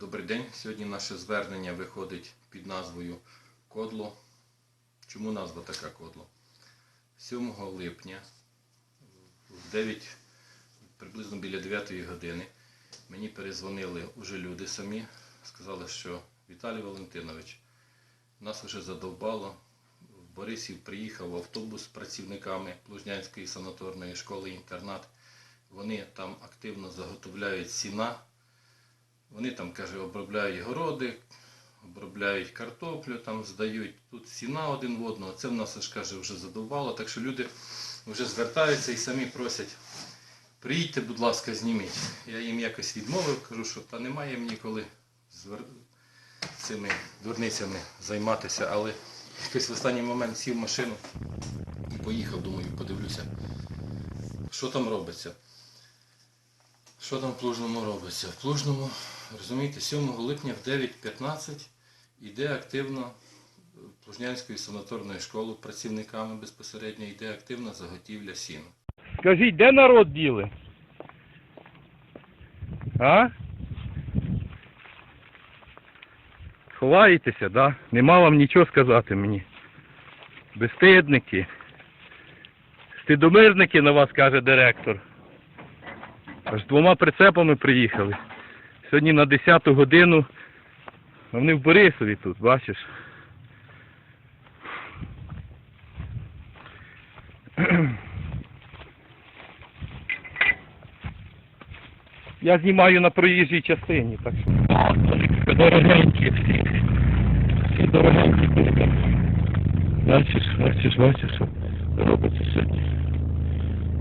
Добрий день. Сьогодні наше звернення виходить під назвою Кодло. Чому назва така Кодло? 7 липня в 9, приблизно біля 9 години мені перезвонили уже люди самі, сказали, що Віталій Валентинович, нас вже задовбало. В Борисів приїхав автобус з працівниками Плужнянської санаторної школи інтернат. Вони там активно заготовляють сіна. Вони там, каже, обробляють городи, обробляють картоплю, там здають тут сіна один в одного. Це в нас аж каже вже задовбало. Так що люди вже звертаються і самі просять. Приїдьте, будь ласка, зніміть. Я їм якось відмовив, кажу, що та немає мені коли звер... цими дурницями займатися, але якось в останній момент сів в машину і поїхав, думаю, подивлюся, що там робиться. Що там в Плужному робиться? В Плужному, розумієте, 7 липня в 9.15 йде активно Плужнянської санаторної школи працівниками безпосередньо йде активна заготівля сіну. Скажіть, де народ діли? А? Ховаєтеся, да? Нема вам нічого сказати мені. Безстидники. Стидомирники на вас каже директор. Аж двома прицепами приїхали. Сьогодні на 10 годину. Вони в Борисові тут, бачиш. Я знімаю на проїжджій частині, так що. Дорогенькі всі. Всі дорогенькі. Бачиш, бачиш, бачиш, що робиться сьогодні.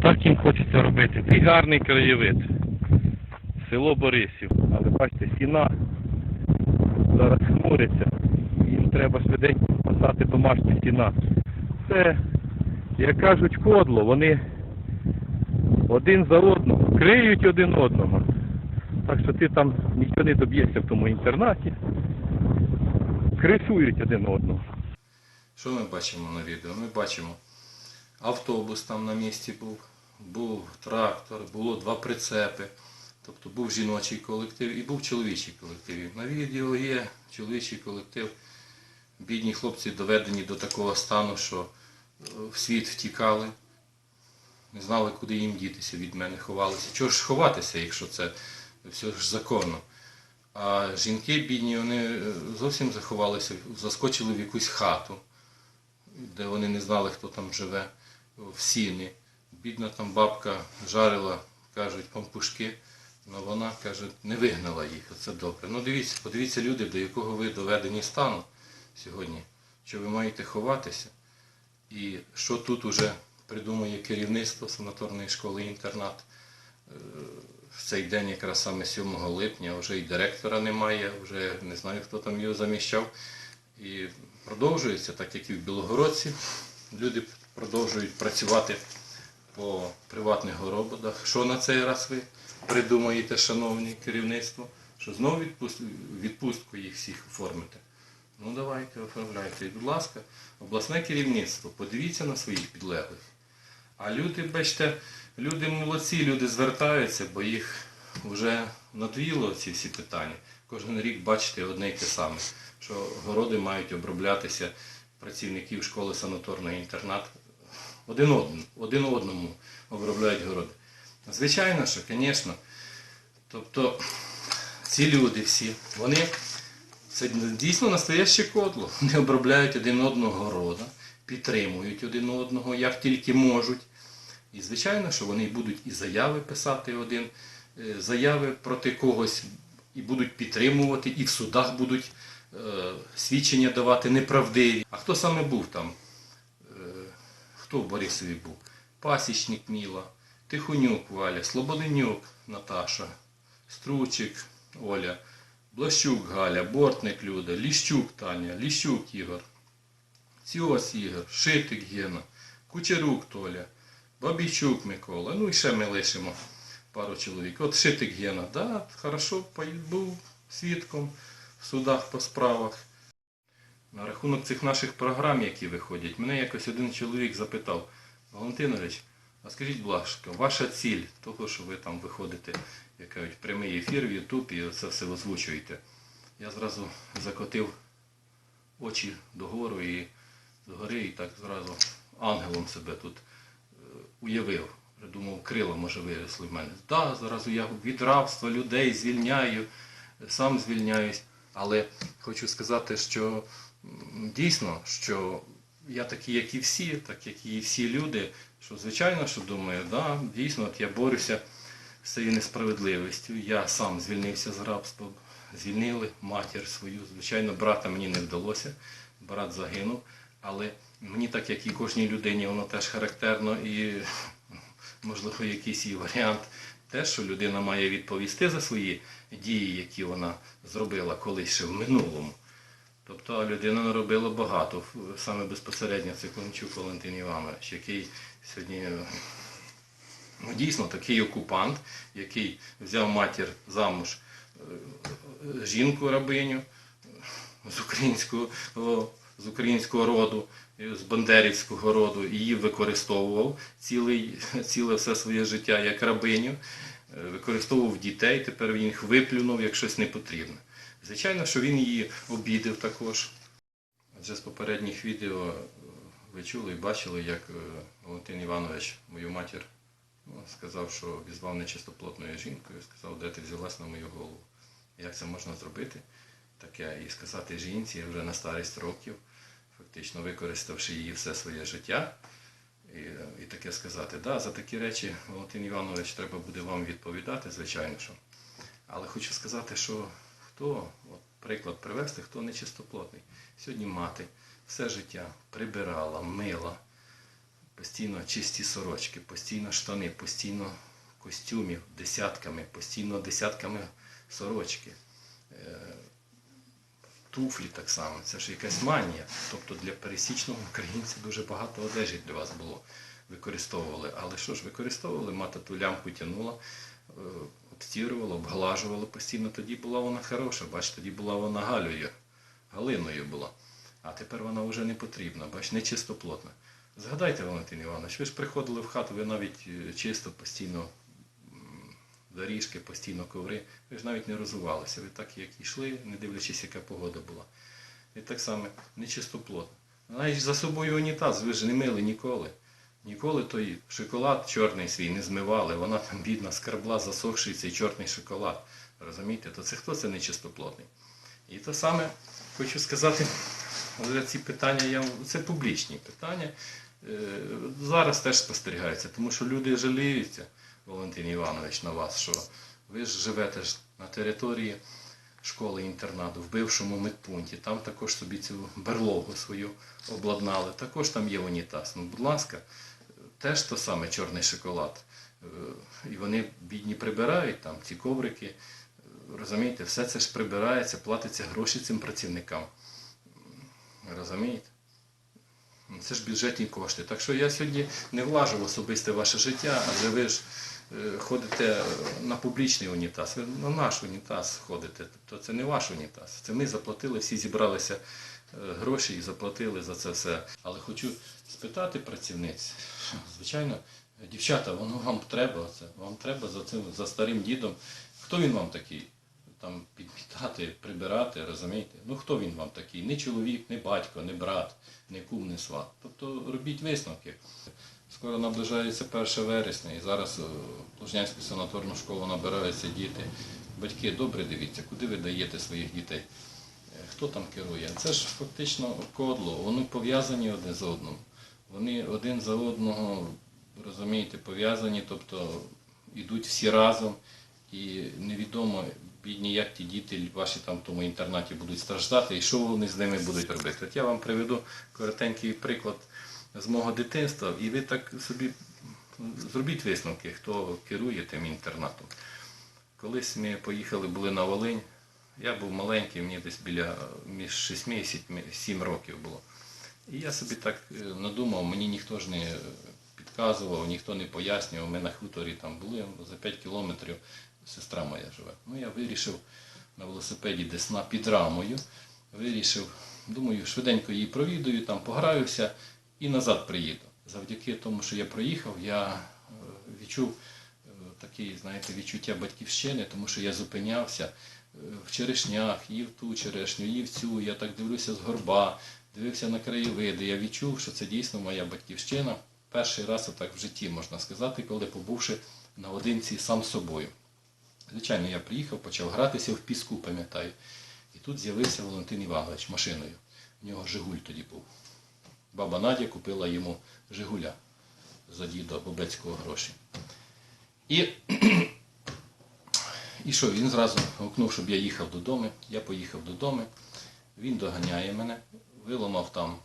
Так їм хочеться робити. І гарний краєвид. Село Борисів. Але бачите, сіна зараз хмуриться. Їм треба швиденько спасати домашні сіна. Це, як кажуть, кодло, вони один за одного, криють один одного. Так що ти там нічого не доб'єшся в тому інтернаті. Кришують один одного. Що ми бачимо на відео? Ми бачимо автобус там на місці був, був трактор, було два прицепи. Тобто був жіночий колектив і був чоловічий колектив. На відео є чоловічий колектив. Бідні хлопці доведені до такого стану, що е, в світ втікали, не знали, куди їм дітися від мене, ховалися. Чого ж ховатися, якщо це все ж законно? А жінки бідні, вони е, зовсім заховалися, заскочили в якусь хату, де вони не знали, хто там живе, в сіни. Бідна там бабка жарила, кажуть, пампушки, але вона, каже, не вигнала їх, оце добре. Ну дивіться, подивіться люди, до якого ви доведені стану сьогодні, що ви маєте ховатися. І що тут уже придумує керівництво санаторної школи інтернат. Е, В цей день, якраз саме 7 липня, вже і директора немає, вже не знаю, хто там його заміщав. І продовжується, так як і в Білогородці. Люди продовжують працювати по приватних горободах. Що на цей раз ви придумаєте, шановні керівництво? Що знову відпустку, їх всіх оформите? Ну давайте, оформляйте. І, будь ласка, обласне керівництво, подивіться на своїх підлеглих. А люди, бачите, люди молодці, люди звертаються, бо їх вже надоїло ці всі питання. Кожен рік бачите одне й те саме, що городи мають оброблятися працівників школи санаторний інтернат один одному, один одному обробляють городи. Звичайно, що, звісно, тобто ці люди всі, вони це дійсно настояще кодло. Вони обробляють один одного города, підтримують один одного, як тільки можуть. І звичайно, що вони будуть і заяви писати один, е, заяви проти когось, і будуть підтримувати, і в судах будуть е, свідчення давати неправдиві. А хто саме був там? Хто в Борисові був? Пасічник Міла, Тихонюк Валя, Слободенюк Наташа, Стручик Оля, Блащук Галя, Бортник Люда, Ліщук Таня, Ліщук Ігор, Ціос Ігор, Шитик Гена, Кучерук Толя, Бабійчук Микола. Ну і ще ми лишимо пару чоловік. От Шитик Гена, да, хорошо був свідком в судах по справах. На рахунок цих наших програм, які виходять, мене якось один чоловік запитав, Валентинович, а скажіть, будь ласка, ваша ціль того, що ви там виходите як кажуть, прямий ефір в Ютуб і це все озвучуєте. Я зразу закотив очі догору і згори, і так зразу ангелом себе тут е, уявив. Вже думав, крила може виросли в мене. Так, зразу я від рабства людей звільняю, сам звільняюсь. Але хочу сказати, що дійсно, що я такий, як і всі, так як і всі люди, що звичайно, що думаю, да, дійсно, от я борюся з цією несправедливістю. Я сам звільнився з рабства, звільнили матір свою. Звичайно, брата мені не вдалося, брат загинув. Але мені, так як і кожній людині, воно теж характерно і, можливо, якийсь і варіант, те, що людина має відповісти за свої дії, які вона зробила колись ще в минулому. Тобто людина наробила багато, саме безпосередньо це Климчук Валентин Іванович, який сьогодні ну, дійсно такий окупант, який взяв матір замуж е, е, жінку рабиню з українського, з українського роду, з бандерівського роду, її використовував цілий, ціле все своє життя як рабиню, е, використовував дітей, тепер він їх виплюнув як щось непотрібне. Звичайно, що він її обідав також. Адже з попередніх відео е, ви чули і бачили, як е, Валентин Іванович, мою матір, ну, сказав, що обізвав нечистоплотною жінкою, сказав, де ти взялась на мою голову. Як це можна зробити? Таке і сказати жінці вже на старість років, фактично використавши її все своє життя. І, і таке сказати, да, за такі речі, Валентин Іванович, треба буде вам відповідати, звичайно що. Але хочу сказати, що хто, от приклад привести, хто нечистоплотний. Сьогодні мати все життя прибирала, мила, постійно чисті сорочки, постійно штани, постійно костюмів десятками, постійно десятками сорочки. Е, Туфлі так само, це ж якась манія. Тобто для пересічного українця дуже багато одежі для вас було використовували. Але що ж використовували? Мати ту лямку тянула, обстірувала, обглажувала постійно. Тоді була вона хороша, бач, тоді була вона галею, галиною була. А тепер вона вже не потрібна, бач, не чистоплотна. Згадайте, Валентин Іванович, ви ж приходили в хату, ви навіть е, чисто постійно доріжки, постійно коври, ви ж навіть не розувалися. Ви так як йшли, не дивлячись, яка погода була. І так само нечистоплотно. Навіть за собою унітаз, ви ж не мили ніколи. Ніколи той шоколад чорний свій не змивали, вона там бідна скарбла, засохший цей чорний шоколад. Розумієте, то це хто це нечистоплотний? І те саме хочу сказати, ці питання, я, це публічні питання. Е, Зараз теж спостерігаються, тому що люди жаліються, Валентин Іванович, на вас, що ви ж живете ж на території школи-інтернату, в бившому медпункті, там також собі цю берлогу свою обладнали, також там є унітаз. Ну, будь ласка, теж то саме чорний шоколад. Е, І вони бідні прибирають там ці коврики. Е, Розумієте, все це ж прибирається, платиться гроші цим працівникам. Розумієте? Ну, Це ж бюджетні кошти. Так що я сьогодні не влажу в особисте ваше життя, адже ви ж е, ходите на публічний унітаз, ви на наш унітаз ходите. Тобто це не ваш унітаз. Це ми заплатили, всі зібралися гроші і заплатили за це все. Але хочу спитати працівниць, звичайно, дівчата, воно вам треба, це, вам треба за цим за старим дідом. Хто він вам такий? Там підмітати, прибирати, розумієте? Ну хто він вам такий? Не чоловік, не батько, не брат, не кум, не сват. Тобто робіть висновки. Скоро наближається 1 вересня і зараз е, в Лужнянську санаторну школу набираються діти. Батьки, добре дивіться, куди ви даєте своїх дітей. Е, Хто там керує? Це ж фактично кодло, вони пов'язані один з одним. Вони один за одного, розумієте, пов'язані, тобто йдуть всі разом. І невідомо, бідні, як ті діти ваші там в тому інтернаті будуть страждати, і що вони з ними будуть робити. От я вам приведу коротенький приклад з мого дитинства, і ви так собі зробіть висновки, хто керує тим інтернатом. Колись ми поїхали, були на Волинь. Я був маленький, мені десь біля між 6 і 7 років було. І я собі так е, надумав, мені ніхто ж не підказував, ніхто не пояснював. Ми на хуторі там були за 5 кілометрів, сестра моя живе. Ну я вирішив на велосипеді десь на під рамою. Вирішив, думаю, швиденько її провідаю, там пограюся і назад приїду. Завдяки тому, що я проїхав, я е, відчув е, таке, знаєте, відчуття батьківщини, тому що я зупинявся в черешнях, їв ту черешню, їв цю, я так дивлюся з горба, дивився на краєвиди. Я відчув, що це дійсно моя батьківщина. Перший раз отак в житті, можна сказати, коли побувши наодинці сам собою. Звичайно, я приїхав, почав гратися в піску, пам'ятаю. І тут з'явився Валентин Іванович машиною. У нього Жигуль тоді був. Баба Надя купила йому Жигуля за діда Бобецького гроші. І, і що, він зразу гукнув, щоб я їхав додому. Я поїхав додому. Він доганяє мене, виламав там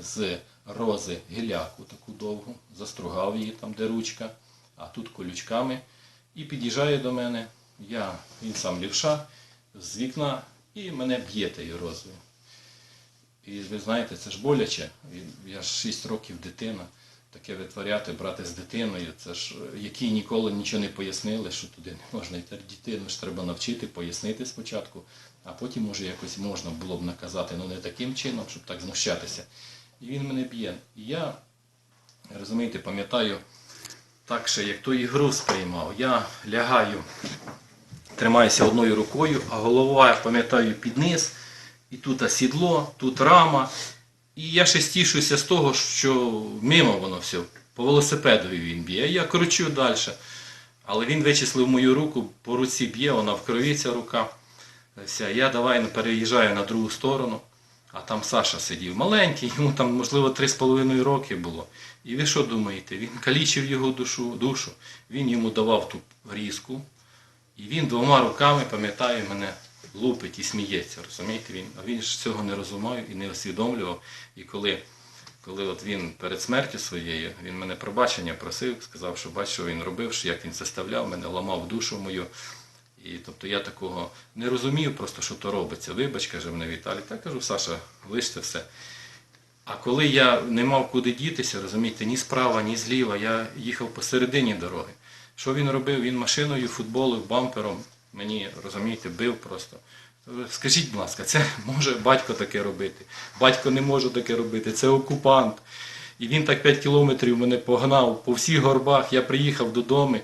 з рози гіляку таку довгу, застругав її там, де ручка, а тут колючками. І під'їжджає до мене. Я, він сам лівша з вікна і мене б'є тією розою. І ви знаєте, це ж боляче. Я ж 6 років дитина. Таке витворяти, брати з дитиною, це ж які ніколи нічого не пояснили, що туди не можна йти. Дитину ж треба навчити, пояснити спочатку, а потім може якось можна було б наказати, ну не таким чином, щоб так знущатися. І він мене б'є. І я, розумієте, пам'ятаю, так ще як ту ігру сприймав. Я лягаю, тримаюся одною рукою, а голова, пам'ятаю, під низ, і тут сідло, тут рама. І я ще стішуся з того, що мимо воно все. По велосипедові він б'є. Я кручу далі. Але він вичислив мою руку, по руці б'є, вона в крові ця рука. Я давай переїжджаю на другу сторону, а там Саша сидів маленький, йому там, можливо, 3,5 роки було. І ви що думаєте? Він калічив його душу, душу, він йому давав ту різку, і він двома руками, пам'ятаю, мене лупить і сміється, розумієте? Він, а він ж цього не розумав і не усвідомлював. І коли, коли от він перед смертю своєю, він мене пробачення просив, сказав, що бач, що він робив, що як він заставляв мене, ламав душу мою. І тобто я такого не розумів, просто що то робиться. Вибач, каже мене Віталій. Так кажу, Саша, лиш все. А коли я не мав куди дітися, розумієте, ні справа, ні зліва, я їхав посередині дороги. Що він робив? Він машиною, футболив, бампером мені, розумієте, бив просто. Скажіть, будь ласка, це може батько таке робити? Батько не може таке робити, це окупант. І він так 5 кілометрів мене погнав по всіх горбах. Я приїхав додому,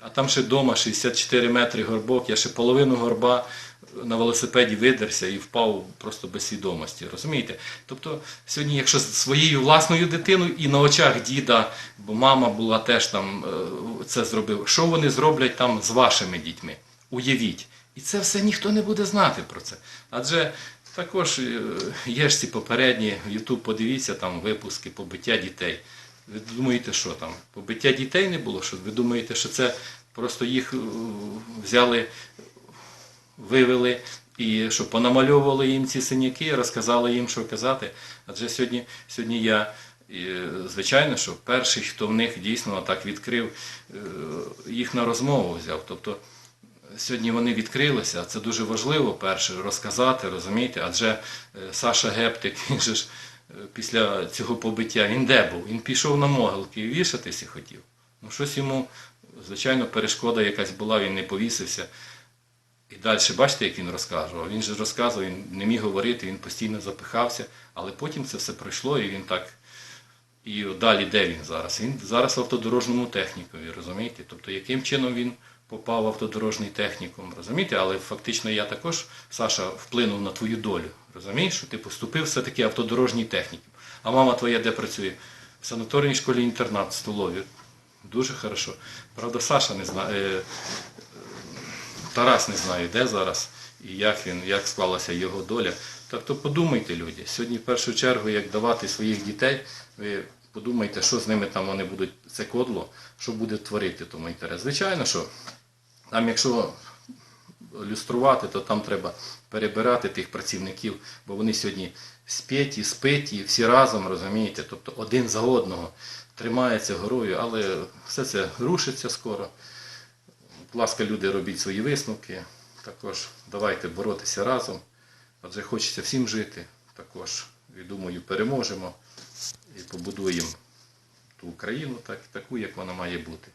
а там ще вдома 64 метри горбок, я ще половину горба на велосипеді видерся і впав просто без свідомості. Розумієте? Тобто сьогодні, якщо з своєю власною дитиною і на очах діда, бо мама була теж там е, це зробив, що вони зроблять там з вашими дітьми? Уявіть. І це все ніхто не буде знати про це. Адже також е, є ж ці попередні, в YouTube подивіться там випуски побиття дітей. Ви думаєте, що там? Побиття дітей не було? Що ви думаєте, що це просто їх е, взяли, вивели і що понамальовували їм ці синяки, розказали їм, що казати. Адже сьогодні, сьогодні я, е, звичайно, що перший, хто в них дійсно так відкрив, е, їх на розмову взяв. Тобто сьогодні вони відкрилися, а це дуже важливо перше розказати, розумієте? Адже Саша Гептик, він же ж після цього побиття, він де був? Він пішов на могилки і вішатися хотів. Ну щось йому, звичайно, перешкода якась була, він не повісився. І далі, бачите, як він розказував. Він же розказував, він не міг говорити, він постійно запихався, але потім це все пройшло, і він так. І далі де він зараз? Він зараз в автодорожному технікові, розумієте? Тобто, яким чином він попав в автодорожній технікум, розумієте? Але фактично я також, Саша, вплинув на твою долю. Розумієш, що ти поступив все-таки автодорожній технікум. А мама твоя де працює? В санаторній школі інтернат в столові. Дуже хорошо. Правда, Саша не знає. е, Тарас не знає, де зараз і як він, як склалася його доля. Тобто подумайте, люди, сьогодні в першу чергу, як давати своїх дітей, ви подумайте, що з ними там вони будуть, це кодло, що буде творити тому інтерес. Звичайно, що там, якщо люструвати, то там треба перебирати тих працівників, бо вони сьогодні сп'яті, спиті, всі разом, розумієте, тобто один за одного тримаються горою, але все це рушиться скоро. Будь ласка, люди, робіть свої висновки. Також давайте боротися разом. Адже хочеться всім жити. Також, і думаю, переможемо і побудуємо ту Україну так, таку, як вона має бути.